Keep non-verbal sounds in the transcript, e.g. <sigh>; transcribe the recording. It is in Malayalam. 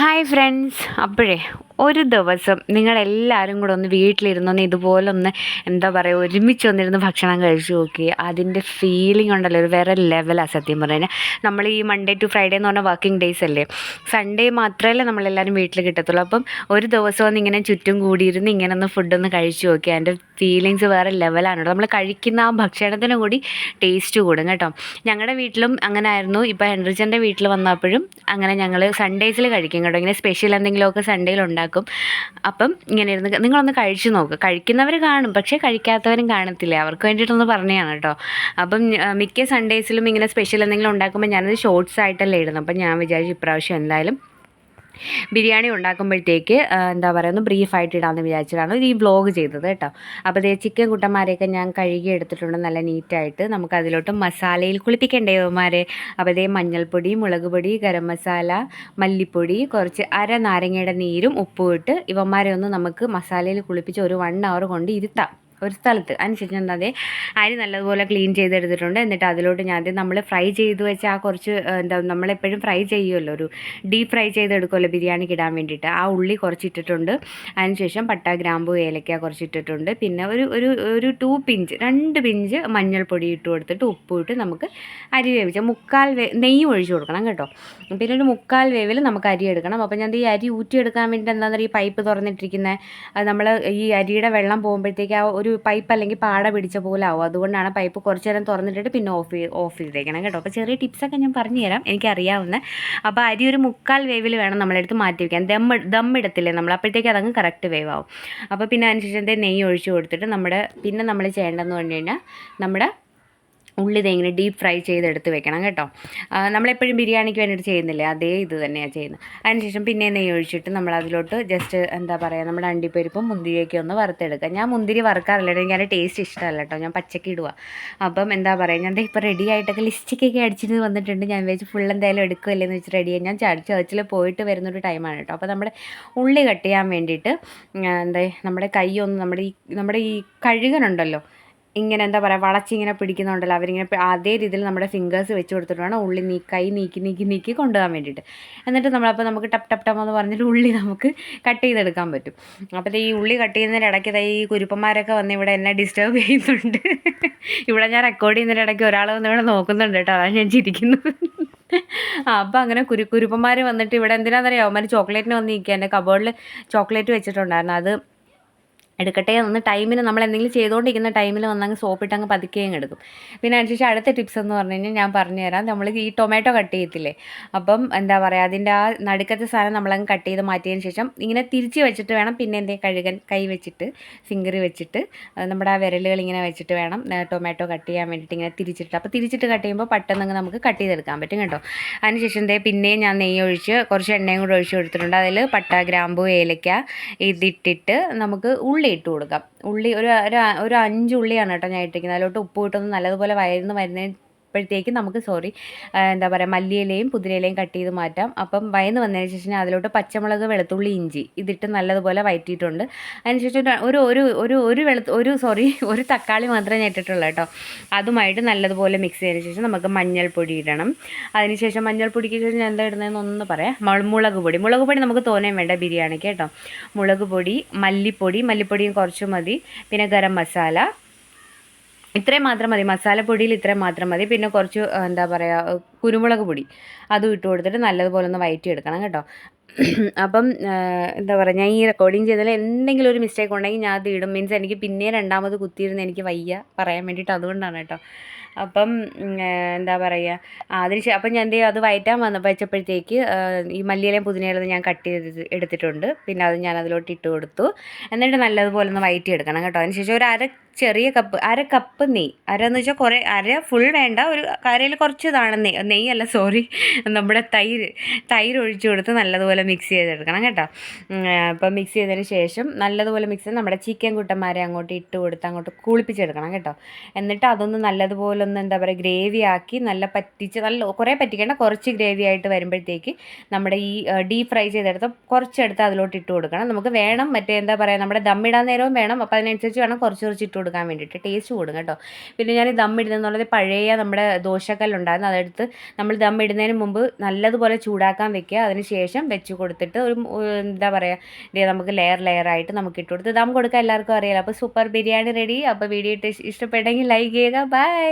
ഹായ് ഫ്രണ്ട്സ് അപ്പോഴേ ഒരു ദിവസം നിങ്ങളെല്ലാവരും കൂടെ ഒന്ന് വീട്ടിലിരുന്നൊന്ന് ഇതുപോലൊന്ന് എന്താ പറയുക ഒരുമിച്ച് വന്നിരുന്ന് ഭക്ഷണം കഴിച്ചു നോക്കി. അതിന്റെ ഫീലിംഗ് ഉണ്ടല്ലോ ഒരു വേറെ ലെവലാണ് സത്യം പറഞ്ഞാൽ നമ്മൾ ഈ മൺഡേ ടു ഫ്രൈഡേ എന്ന് പറഞ്ഞാൽ വർക്കിംഗ് ഡേയ്സ് അല്ലേ? സൺഡേ മാത്രമല്ലേ നമ്മളെല്ലാവരും വീട്ടിൽ കിട്ടത്തുള്ളൂ. അപ്പം ഒരു ദിവസം ഒന്ന് ഇങ്ങനെ ചുറ്റും കൂടിയിരുന്ന് ഇങ്ങനെ ഒന്ന് ഫുഡൊന്ന് കഴിച്ചു നോക്കി. അതിന്റെ ഫീലിങ്സ് വേറെ ലെവലാണ് നമ്മൾ കഴിക്കുന്ന ആ ഭക്ഷണത്തിന് കൂടി ടേസ്റ്റ് കൂടും കേട്ടോ. ഞങ്ങളുടെ വീട്ടിലും അങ്ങനെ ആയിരുന്നു ഇപ്പോൾ ഹെൻറിച്ചന്റെ വീട്ടിൽ വന്നപ്പോഴും അങ്ങനെ ഞങ്ങൾ സൺഡേസിൽ കഴിക്കും കേട്ടോ. ഇങ്ങനെ സ്പെഷ്യൽ എന്തെങ്കിലുമൊക്കെ സൺഡേയിൽ ഉണ്ടാക്കും. അപ്പം ഇങ്ങനെ ഇരുന്ന് നിങ്ങളൊന്ന് കഴിച്ചു നോക്കുക കഴിക്കുന്നവർ കാണും. പക്ഷേ കഴിക്കാത്തവരും കാണത്തില്ല. അവർക്ക് വേണ്ടിയിട്ടൊന്ന് പറഞ്ഞതാണ് കേട്ടോ. അപ്പം മിക്ക സൺഡേസിലും ഇങ്ങനെ സ്പെഷ്യൽ എന്തെങ്കിലും ഉണ്ടാക്കുമ്പോൾ ഞാനത് ഷോർട്സ് ആയിട്ടല്ലേ ഇടുന്നത് അപ്പം ഞാൻ വിചാരിച്ചു ഇപ്രാവശ്യം എന്തായാലും ബിരിയാണി ഉണ്ടാക്കുമ്പോഴത്തേക്ക് എന്താ പറയുക ഒന്ന് ബ്രീഫായിട്ട് ഇടാമെന്ന് വിചാരിച്ചിട്ടാണ് ഈ വ്ലോഗ് ചെയ്തത് കേട്ടോ. അപ്പോൾ ഇതേ ചിക്കൻ കുട്ടന്മാരെയൊക്കെ ഞാൻ കഴുകി എടുത്തിട്ടുണ്ട് നല്ല നീറ്റായിട്ട് നമുക്ക് അതിലോട്ട് മസാലയിൽ കുളിപ്പിക്കേണ്ടേ ഇവന്മാരെ? അപ്പോൾ ഇതേ മഞ്ഞൾപ്പൊടി മുളക് പൊടി ഗരം മസാല മല്ലിപ്പൊടി കുറച്ച് അര നാരങ്ങയുടെ നീരും ഉപ്പും ഇട്ട് ഇവന്മാരെ ഒന്ന് നമുക്ക് മസാലയിൽ കുളിപ്പിച്ച് ഒരു വൺ അവർ കൊണ്ട് ഇരുത്താം. ഒരു സ്ഥലത്ത്. എന്താ അതെ അരി നല്ലതുപോലെ ക്ലീൻ ചെയ്തെടുത്തിട്ടുണ്ട്. എന്നിട്ട് അതിലോട്ട് ഞാൻ നമ്മൾ ഫ്രൈ ചെയ്ത് വെച്ച ആ കുറച്ച് എന്താ നമ്മളെപ്പോഴും ഫ്രൈ ചെയ്യുമല്ലോ ഒരു ഡീപ്പ് ഫ്രൈ ചെയ്തെടുക്കുമല്ലോ ബിരിയാണിക്ക് ഇടാൻ വേണ്ടിയിട്ട്. ആ ഉള്ളി കുറച്ച് ഇട്ടിട്ടുണ്ട് അതിനുശേഷം പട്ട ഗ്രാമ്പു ഏലക്ക കുറച്ച് ഇട്ടിട്ടുണ്ട് പിന്നെ ഒരു ഒരു ഒരു ടു പിഞ്ച് രണ്ട് പിഞ്ച് മഞ്ഞൾപ്പൊടി ഇട്ട് കൊടുത്തിട്ട് ഉപ്പും ഇട്ട് നമുക്ക് അരി വേവിച്ച മുക്കാൽ വേ നെയ്യ് ഒഴിച്ചു കൊടുക്കണം കേട്ടോ. പിന്നെ ഒരു മുക്കാൽ വേവിൽ നമുക്ക് അരി എടുക്കണം. അപ്പോൾ ഞാൻ ഈ അരി ഊറ്റിയെടുക്കാൻ വേണ്ടി എന്താണെന്ന് പറയുക ഈ പൈപ്പ് തുറന്നിട്ടിരിക്കുന്ന. നമ്മൾ ഈ അരിയുടെ വെള്ളം പോകുമ്പോഴത്തേക്ക് ആ ഒരു പൈപ്പ് അല്ലെങ്കിൽ പാട പിടിച്ച പോലെ ആവും. അതുകൊണ്ടാണ് പൈപ്പ് കുറച്ച് നേരം തുറന്നിട്ടിട്ട് പിന്നെ ഓഫ് ഓഫ് ചെയ്തേക്കണം കേട്ടോ. അപ്പോൾ ചെറിയ ടിപ്സൊക്കെ ഞാൻ പറഞ്ഞു തരാം. എനിക്കറിയാവുന്ന. അപ്പോൾ അരി ഒരു മുക്കാൽ വേവിൽ വേണം നമ്മളെടുത്ത് മാറ്റി വയ്ക്കാൻ ദം ദം ഇടത്തില്ലേ നമ്മൾ? അപ്പോഴത്തേക്ക് അതങ്ങ് കറക്റ്റ് വേവ് ആവും. അപ്പോൾ പിന്നെ അതിനുശേഷം നെയ്യ് ഒഴിച്ച് കൊടുത്തിട്ട് നമ്മുടെ പിന്നെ നമ്മൾ ചെയ്യേണ്ടതെന്ന് പറഞ്ഞു കഴിഞ്ഞാൽ നമ്മുടെ ഉള്ളി ഇങ്ങനെ ഡീപ്പ് ഫ്രൈ ചെയ്തെടുത്ത് വെക്കണം കേട്ടോ. നമ്മളെപ്പോഴും ബിരിയാണിക്ക് വേണ്ടിയിട്ട് ചെയ്യുന്നില്ലേ? അതേ ഇത് തന്നെയാണ് ചെയ്യുന്നത്. അതിനുശേഷം പിന്നെ നെയ്യ് ഒഴിച്ചിട്ട് നമ്മൾ അതിലോട്ട് ജസ്റ്റ് എന്താ പറയുക നമ്മുടെ അണ്ടിപ്പരിപ്പും മുന്തിരിയൊക്കെ ഒന്ന് വറുത്തെടുക്കുക. ഞാൻ മുന്തിരി വറുക്കാറില്ല എനിക്ക് അതിന്റെ ടേസ്റ്റ് ഇഷ്ടമല്ല കേട്ടോ. ഞാൻ പച്ചക്ക് ഇടുക അപ്പം എന്താ പറയുക ഞാൻ ഇപ്പോൾ റെഡി ആയിട്ടൊക്കെ ലിസ്റ്റിക്കൊക്കെ അടിച്ചിട്ട് വന്നിട്ടുണ്ട്. ഞാൻ വെച്ച് ഫുൾ എന്തായാലും എടുക്കുമല്ലേ എന്ന് വെച്ച് റെഡി ഞാൻ ചർച്ചിൽ പോയിട്ട് വരുന്നൊരു ടൈമാണ് കേട്ടോ. അപ്പോൾ നമ്മുടെ ഉള്ളി കട്ട് ചെയ്യാൻ വേണ്ടിയിട്ട് എന്താ നമ്മുടെ കൈ ഒന്ന് നമ്മുടെ ഈ നമ്മുടെ ഈ കഴുകനുണ്ടല്ലോ ഇങ്ങനെ എന്താ പറയുക വളച്ചിങ്ങനെ പിടിക്കുന്നുണ്ടല്ലോ. അവരിങ്ങനെ അതേ രീതിയിൽ നമ്മുടെ ഫിംഗേഴ്സ് വെച്ച് കൊടുത്തിട്ട് വേണം ഉള്ളി നീ കൈ നീക്കി നീക്കി നീക്കി കൊണ്ടുപോകാൻ വേണ്ടിയിട്ട്. എന്നിട്ട് നമ്മളപ്പോൾ നമുക്ക് ടപ്പ് ടപ്പ് ടപ്പ് എന്ന് പറഞ്ഞിട്ട് ഉള്ളി നമുക്ക് കട്ട് ചെയ്തെടുക്കാൻ പറ്റും. അപ്പോൾ ഈ ഉള്ളി കട്ട് ചെയ്യുന്നതിന്റെ ഇടയ്ക്ക് ഈ കുരുപ്പന്മാരൊക്കെ വന്ന് ഇവിടെ എന്നെ ഡിസ്റ്റർബ് ചെയ്യുന്നുണ്ട്. ഇവിടെ ഞാൻ റെക്കോർഡ് ചെയ്യുന്നതിന്റെ ഇടയ്ക്ക് ഒരാൾ വന്ന് ഇവിടെ നോക്കുന്നുണ്ട് കേട്ടോ. അതാണ് ഞാൻ ചിരിക്കുന്നത്. ആ അപ്പം അങ്ങനെ കുരു കുരുപ്പന്മാർ വന്നിട്ട് ഇവിടെ എന്തിനാണെന്നറിയാമോ അവന്മാർ ചോക്ലേറ്റിന് വന്ന് നിൽക്കുക എന്റെ കബോർഡിൽ ചോക്ലേറ്റ് വെച്ചിട്ടുണ്ടായിരുന്നു. അത് എടുക്കട്ടെ എന്ന്. ടൈമിന് നമ്മൾ എന്തെങ്കിലും ചെയ്തുകൊണ്ടിരിക്കുന്ന ടൈമിൽ വന്നങ്ങ് സോപ്പിട്ട് അങ്ങ് പതുക്കുകയും എടുക്കും. പിന്നെ അതിനുശേഷം അടുത്ത ടിപ്സ് എന്ന് പറഞ്ഞു കഴിഞ്ഞാൽ ഞാൻ പറഞ്ഞു തരാം. നമ്മൾ ഈ ടൊമാറ്റോ കട്ട് ചെയ്യത്തില്ലേ? അപ്പം എന്താ പറയുക അതിന്റെ ആ നടുക്കത്തെ സാധനം നമ്മളങ്ങ് കട്ട് ചെയ്ത് മാറ്റിയതിന് ശേഷം ഇങ്ങനെ തിരിച്ച് വെച്ചിട്ട് വേണം പിന്നെ എന്തേ കഴുകൻ കൈ വെച്ചിട്ട് ഫിംഗർ വെച്ചിട്ട് നമ്മുടെ ആ വിരലുകൾ ഇങ്ങനെ വെച്ചിട്ട് വേണം ടൊമാറ്റോ കട്ട് ചെയ്യാൻ വേണ്ടിയിട്ട് ഇങ്ങനെ തിരിച്ചിട്ട്. അപ്പോൾ തിരിച്ചിട്ട് കട്ട് ചെയ്യുമ്പോൾ പെട്ടെന്ന് നമുക്ക് കട്ട് ചെയ്തെടുക്കാൻ പറ്റും കേട്ടോ. അതിനുശേഷം എന്തേ പിന്നെയും ഞാൻ നെയ്യ് ഒഴിച്ച് കുറച്ച് എണ്ണയും കൂടെ ഒഴിച്ച് കൊടുത്തിട്ടുണ്ട്. അതിൽ പട്ട ഗ്രാമ്പു ഏലക്ക ഇതിട്ടിട്ട് നമുക്ക് ഉള്ളി ഇട്ട് കൊടുക്കാം. ഉള്ളി ഒരു ഒരു അഞ്ച് ഉള്ളിയാണ് കേട്ടോ ഞാൻ ഇട്ടിരിക്കുന്നത്. അതിലോട്ട് ഉപ്പ് ഇട്ടൊന്ന് നല്ലതുപോലെ വയറുന്ന് വരുന്നതിന് പ്പോഴത്തേക്ക് നമുക്ക് സോറി എന്താ പറയുക മല്ലിയിലയും പുതിനയിലയും കട്ട് ചെയ്ത് മാറ്റാം. അപ്പം വയന്ന് വന്നതിന് ശേഷം അതിലോട്ട് പച്ചമുളക് വെളുത്തുള്ളി ഇഞ്ചി ഇതിട്ട് നല്ലതുപോലെ വയറ്റിയിട്ടുണ്ട്. അതിനുശേഷം ഒരു ഒരു ഒരു ഒരു വെളുത്ത് ഒരു സോറി <laughs> ഒരു തക്കാളി മാത്രമേ ഞാൻ ഇട്ടിട്ടുള്ളൂ കേട്ടോ. അതുമായിട്ട് നല്ലതുപോലെ മിക്സ് ചെയ്തതിന് ശേഷം നമുക്ക് മഞ്ഞൾപ്പൊടി ഇടണം. അതിനുശേഷം മഞ്ഞൾപ്പൊടിക്ക് ശേഷം ഞാൻ എന്താ ഇടുന്നതെന്ന് ഒന്ന് പറയാം. മുളക് പൊടി. മുളക് പൊടി നമുക്ക് തോനേം വേണ്ട ബിരിയാണിക്ക് കേട്ടോ. മുളക് പൊടി മല്ലിപ്പൊടി മല്ലിപ്പൊടിയും കുറച്ച് മതി. പിന്നെ ഗരം മസാല ഇത്രയും മാത്രം മതി. മസാലപ്പൊടിയിൽ ഇത്രയും മാത്രം മതി. പിന്നെ കുറച്ച് എന്താ പറയുക കുരുമുളക് പൊടി. അതും ഇട്ട് കൊടുത്തിട്ട് നല്ലതുപോലെ ഒന്ന് വയറ്റി എടുക്കണം കേട്ടോ. അപ്പം എന്താ പറയുക ഞാൻ ഈ റെക്കോർഡിങ് ചെയ്തതിൽ എന്തെങ്കിലും ഒരു മിസ്റ്റേക്ക് ഉണ്ടെങ്കിൽ ഞാൻ അത് ഇടും. മീൻസ് എനിക്ക് പിന്നെ രണ്ടാമത് കുത്തിയിരുന്ന് എനിക്ക് വയ്യ. പറയാൻ വേണ്ടിയിട്ട് അതുകൊണ്ടാണ് കേട്ടോ. അപ്പം എന്താ പറയുക അതിന് അപ്പം ഞാൻ എന്ത് ചെയ്യും? അത് വയറ്റാൻ വന്നപ്പോൾ വെച്ചപ്പോഴത്തേക്ക് ഈ മല്ലിയിലയും പുതിനയിലും ഞാൻ കട്ട് ചെയ്ത് എടുത്തിട്ടുണ്ട്. പിന്നെ അത് ഞാൻ അതിലോട്ട് ഇട്ട് കൊടുത്തു. എന്നിട്ട് നല്ലതുപോലെ ഒന്ന് വയറ്റി എടുക്കണം കേട്ടോ. അതിന് ശേഷം ഒരു അര ചെറിയ കപ്പ് അര കപ്പ് നെയ്. അര എന്ന് വെച്ചാൽ കുറേ അര ഫുൾ വേണ്ട ഒരു കരയിൽ കുറച്ച് ഇതാണ് നെയ്. അല്ല സോറി നമ്മുടെ തൈര്. തൈര് ഒഴിച്ചു കൊടുത്ത് നല്ലതുപോലെ മിക്സ് ചെയ്തെടുക്കണം കേട്ടോ. അപ്പോൾ മിക്സ് ചെയ്തതിന് ശേഷം നല്ലതുപോലെ മിക്സ് ചെയ്ത് നമ്മുടെ ചിക്കൻ കുട്ടന്മാരെ അങ്ങോട്ട് ഇട്ട് കൊടുത്ത് അങ്ങോട്ട് കുളിപ്പിച്ചെടുക്കണം കേട്ടോ. എന്നിട്ട് അതൊന്ന് നല്ലതുപോലെ ഒന്ന് എന്താ പറയുക ഗ്രേവി ആക്കി നല്ല പറ്റിച്ച് നല്ല കുറേ പറ്റിക്കേണ്ട കുറച്ച് ഗ്രേവി ആയിട്ട് വരുമ്പോഴത്തേക്ക് നമ്മുടെ ഈ ഡീപ് ഫ്രൈ ചെയ്തെടുത്ത് കുറച്ചെടുത്ത് അതിലോട്ട് ഇട്ട് കൊടുക്കണം. നമുക്ക് വേണം മറ്റേ എന്താ പറയുക നമ്മുടെ ദമ്മിടാൻ നേരവും വേണം. അപ്പോൾ അതിനനുസരിച്ച് വേണം കുറച്ച് കുറച്ച് ഇട്ട് കൊടുക്കാൻ വേണ്ടിയിട്ട് ടേസ്റ്റ് കൂടും കേട്ടോ. പിന്നെ ഞാൻ ദം ഇടുന്നതെന്നുള്ളത് പഴയ നമ്മുടെ ദോശക്കല്ലുണ്ടായിരുന്നു അതെടുത്ത് നമ്മൾ ദം ഇടുന്നതിന് മുമ്പ് നല്ലതുപോലെ ചൂടാക്കാൻ വെക്കുക. അതിന് ശേഷം വെച്ച് കൊടുത്തിട്ട് ഒരു എന്താ പറയുക നമുക്ക് ലെയർ ആയിട്ട് നമുക്ക് ഇട്ട് കൊടുത്ത് ദം കൊടുക്കാൻ എല്ലാവർക്കും അറിയാലോ. അപ്പോൾ സൂപ്പർ ബിരിയാണി റെഡി അപ്പോൾ വീഡിയോ ഇട്ട് ഇഷ്ടപ്പെട്ടെങ്കിൽ ലൈക്ക് ചെയ്യുക. ബൈ